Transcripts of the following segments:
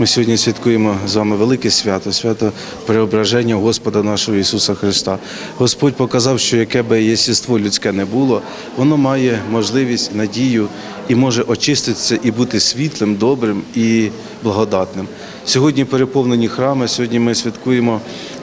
Ми сьогодні святкуємо з вами велике свято, свято преображення Господа нашого Ісуса Христа. Господь показав, що яке би єсіство людське не було, воно має можливість, надію і може очиститися і бути світлим, добрим і благодатним. Сьогодні переповнені храми. Сьогодні ми святкуємо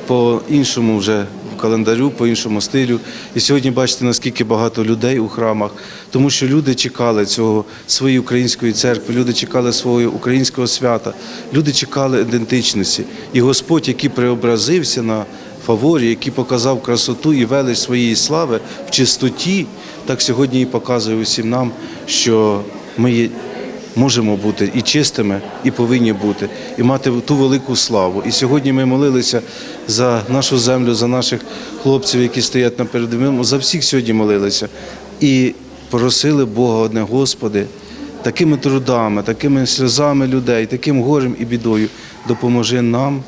по іншому вже календарю, по іншому стилю. І сьогодні бачите, наскільки багато людей у храмах, тому що люди чекали цього своєї української церкви, люди чекали свого українського свята, люди чекали ідентичності. І Господь, який преобразився на фаворі, який показав красоту і велич своєї слави в чистоті, так сьогодні і показує усім нам, що ми є можемо бути і чистими, і повинні бути, і мати ту велику славу. І сьогодні ми молилися за нашу землю, за наших хлопців, які стоять на передовому. За всіх сьогодні молилися і просили Бога одне, Господи, такими трудами, такими сльозами людей, таким горем і бідою допоможи нам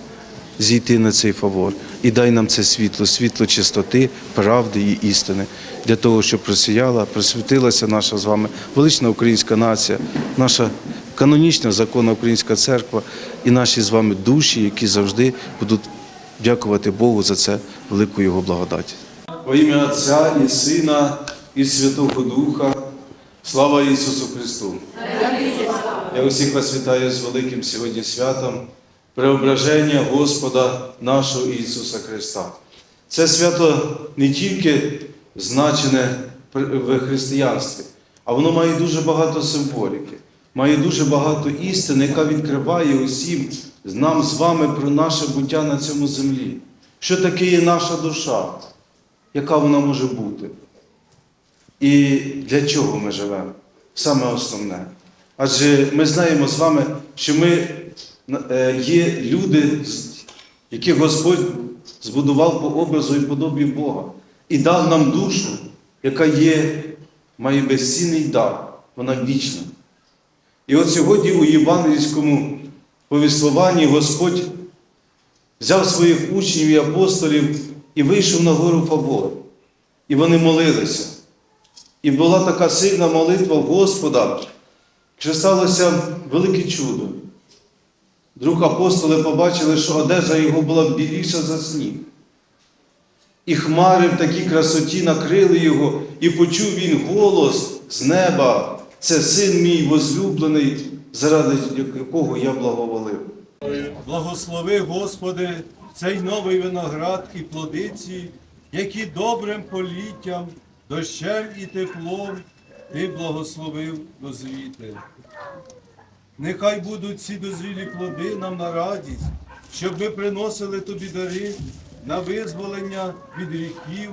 зійти на цей фавор і дай нам це світло, світло чистоти, правди і істини, для того, щоб просіяла, просвітилася наша з вами велична українська нація, наша канонічна законна українська церква і наші з вами душі, які завжди будуть дякувати Богу за це велику Його благодаті. Во ім'я Отця і Сина, і Святого Духа. Слава Ісусу Христу! Я усіх вас вітаю з великим сьогодні святом преображення Господа нашого Ісуса Христа. Це свято не тільки значене в християнстві, а воно має дуже багато символіки, має дуже багато істини, яка відкриває усім нам з вами про наше буття на цьому землі. Що таке є наша душа, яка вона може бути? І для чого ми живемо? Саме основне. Адже ми знаємо з вами, що ми є люди, яких Господь збудував по образу і подобі Бога і дав нам душу, яка є, має безцінний дар, вона вічна. І от сьогодні у євангельському повіслуванні Господь взяв своїх учнів і апостолів і вийшов на гору Фавор. І вони молилися. І була така сильна молитва Господа, що сталося велике чудо. Друг апостоли побачили, що одежа його була біліша за сніг. І хмари в такій красоті накрили його, і почув він голос з неба. Це син мій возлюблений, заради якого я благоволив. Благослови, Господи, цей новий виноград і плодиці, які добрим політтям, дощем і теплом Ти благословив дозвіти. Нехай будуть ці дозвілі плоди нам на радість, щоб ми приносили тобі дари на визволення від гріхів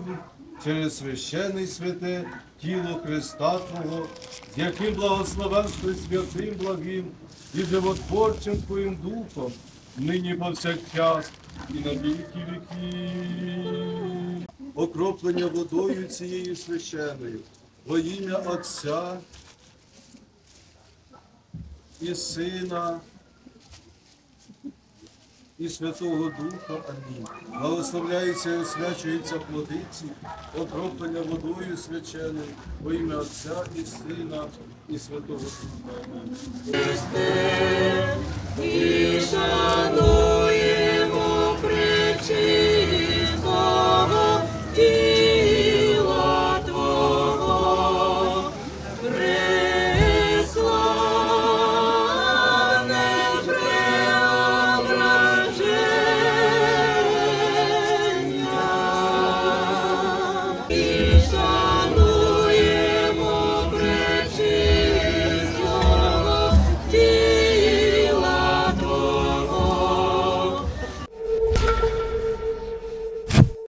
через священне святе тіло Христа Твого, з яким благословенствуй святим благим і животворчим Твоїм Духом, нині повсякчас і на віки віків. Окроплення водою цією священною, во ім'я Отця і Сина, і Святого Духа. Амінь. Благословляється і освячується плодиці, окроплення водою свяченою, во ім'я Отця і Сина, і Святого Духа. Амінь.